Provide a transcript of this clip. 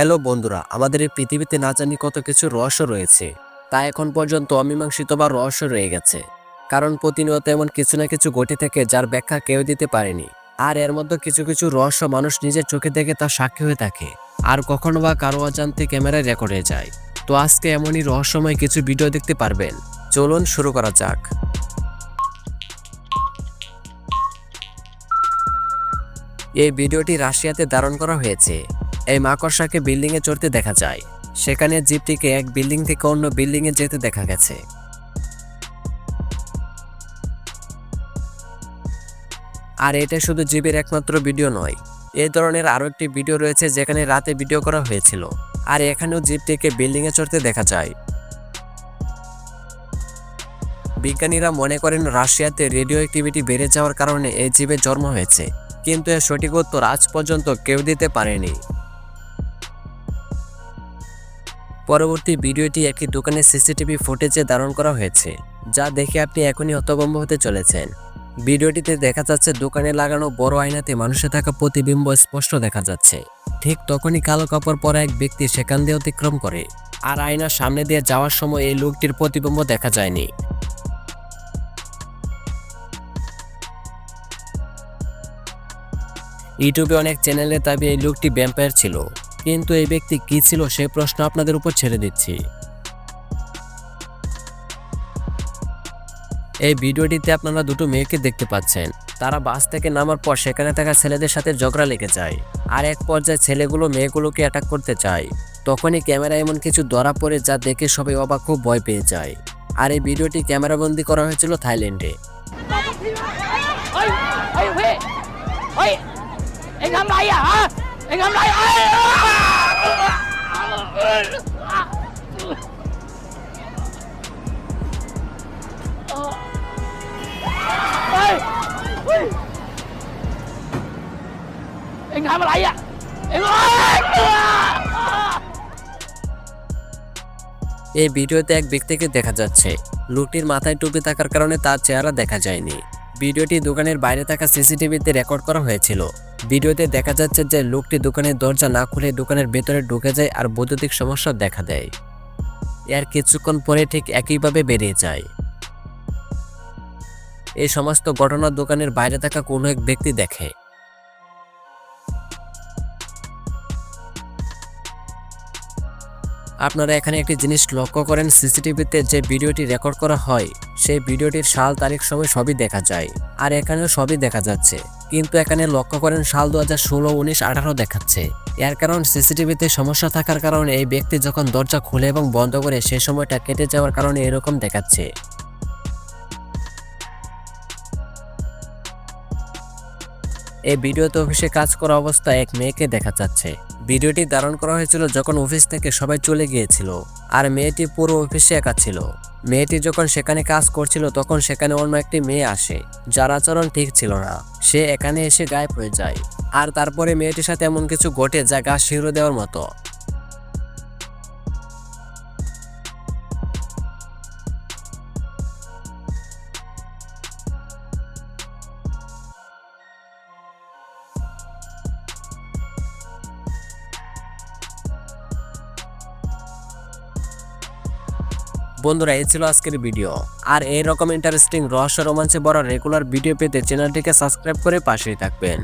Hello বন্ধুরা, আমাদের এই পৃথিবীতে না জানি কত কিছু রহস্য রয়েছে, তা এখন পর্যন্ত অমীমাংসিত বা রহস্য রয়ে গেছে। কারণ প্রতিনিয়ত এমন কিছু না কিছু ঘটে থাকে যার ব্যাখ্যা কেউ দিতে পারেনি। আর এর মধ্যে কিছু কিছু রহস্য মানুষ নিজের চোখে দেখে তা সাক্ষী হয়ে থাকে, আর কখনো বা কারও অজান্তে ক্যামেরায় রেকর্ড হয়ে যায়। তো আজকে এমনই রহস্যময় কিছু ভিডিও দেখতে পারবেন। চলুন শুরু করা যাক। এই ভিডিওটি রাশিয়াতে ধারণ করা হয়েছে। এই মাকড়সাকে বিল্ডিংয়ে চড়তে দেখা যায়। সেখানে জিপটিকে এক বিল্ডিং থেকে অন্য বিল্ডিংয়ে যেতে দেখা গেছে। আর এটা শুধু জিপের একমাত্র ভিডিও নয় এই ধরনের আরও একটি ভিডিও রয়েছে যেখানে রাতে ভিডিও করা হয়েছিল। আর এখানেও জিপটিকে বিল্ডিংয়ে চড়তে দেখা যায়। বিজ্ঞানীরা মনে করেন রাশিয়াতে রেডিও অ্যাক্টিভিটি বেড়ে যাওয়ার কারণে এই জীবের জন্ম হয়েছে, কিন্তু এর সঠিক উত্তর আজ পর্যন্ত কেউ দিতে পারেনি। পরবর্তী ভিডিওটি একটি দোকানের সিসিটিভি ফুটেজে ধারণ করা হয়েছে, যা দেখে আপনি এখনই হতভম্ব হতে চলেছেন। ভিডিওটিতে দেখা যাচ্ছে দোকানে লাগানো বড় আয়নাতে মানুষে থাকা প্রতিবিম্ব স্পষ্ট দেখা যাচ্ছে। ঠিক তখনই কালো কাপড় পরা এক ব্যক্তি সেখান দিয়ে অতিক্রম করে, আর আয়নার সামনে দিয়ে যাওয়ার সময় এই লোকটির প্রতিবিম্ব দেখা যায়নি। ইউটিউবে অনেক চ্যানেলে দাবি এই লোকটি ভ্যাম্পায়ার ছিল। কিন্তু এই ব্যক্তি কি ছিল সে প্রশ্ন আপনাদের উপর ছেড়ে দিচ্ছি এই ভিডিওটিতে আপনারা দুটো মেয়েকে দেখতে পাচ্ছেন তারা বাস থেকে নামার পর সেখানে থাকা ছেলেদের সাথে ঝগড়া লেগে যায় আর এক পর্যায়ে ছেলেগুলো মেয়েগুলোকে অ্যাটাক করতে চায় তখনই ক্যামেরা এমন কিছু ধরা পড়ে যা দেখে সবাই অবাক খুব ভয় পেয়ে যায় আর এই ভিডিওটি ক্যামেরাবন্দি করা হয়েছিল থাইল্যান্ডে เเฮ้ย เอ็งทำอะไรอ่ะ เอ็งเอ้ย এই ভিডিওতে এক ব্যক্তিকে দেখা যাচ্ছে লোকটির মাথায় টুপি থাকার কারণে তার চেহারা দেখা যায়নি ভিডিওটি দোকানের বাইরে থাকা সিসিটিভিতে রেকর্ড করা হয়েছিল ভিডিওতে দেখা যাচ্ছে যে লোকটি দোকানের দরজা না খুলে দোকানের ভেতরে ঢুকে যায় আর বৈদ্যুতিক সমস্যা দেখা দেয় এর কিছুক্ষণ পরে ঠিক একইভাবে বেরিয়ে যায় এই সমস্ত ঘটনা দোকানের বাইরে থাকা কোনো এক ব্যক্তি দেখে। আপনারা এখানে একটি জিনিস লক্ষ্য করেন, সিসিটিভিতে যে ভিডিওটি রেকর্ড করা হয়, সেই ভিডিওটির সাল, তারিখ সময় সবই দেখা যায়। আর এখানেও সবই দেখা যাচ্ছে। কিন্তু এখানে লক্ষ্য করেন, সাল দু হাজার ষোলো, উনিশ, আঠারো দেখাচ্ছে। এর কারণ, সিসিটিভিতে সমস্যা থাকার কারণে এই ব্যক্তি যখন দরজা খুলে এবং বন্ধ করে, সে সময়টা কেটে যাওয়ার কারণে এরকম দেখাচ্ছে। এই ভিডিওতে অফিসে কাজ করা অবস্থায় এক মেয়েকে দেখা যাচ্ছে। ভিডিওটি ধারণ করা হয়েছিল যখন অফিস থেকে সবাই চলে গিয়েছিল, আর মেয়েটি পুরো অফিসে একা ছিল। মেয়েটি যখন সেখানে কাজ করছিল, তখন সেখানে অন্য একটি মেয়ে আসে, যার আচরণ ঠিক ছিল না। সে এখানে এসে গায়েব হয়ে যায়, আর তারপরে মেয়েটির সাথে এমন কিছু ঘটে যা গা শিরো দেওয়ার মতো। বন্ধুরা এই ছিল আজকের ভিডিও। আর এই রকম ইন্টারেস্টিং রহস্য রোমাঞ্চে বড় রেগুলার ভিডিও পেতে চ্যানেলটিকে সাবস্ক্রাইব করে পাশেই থাকবেন।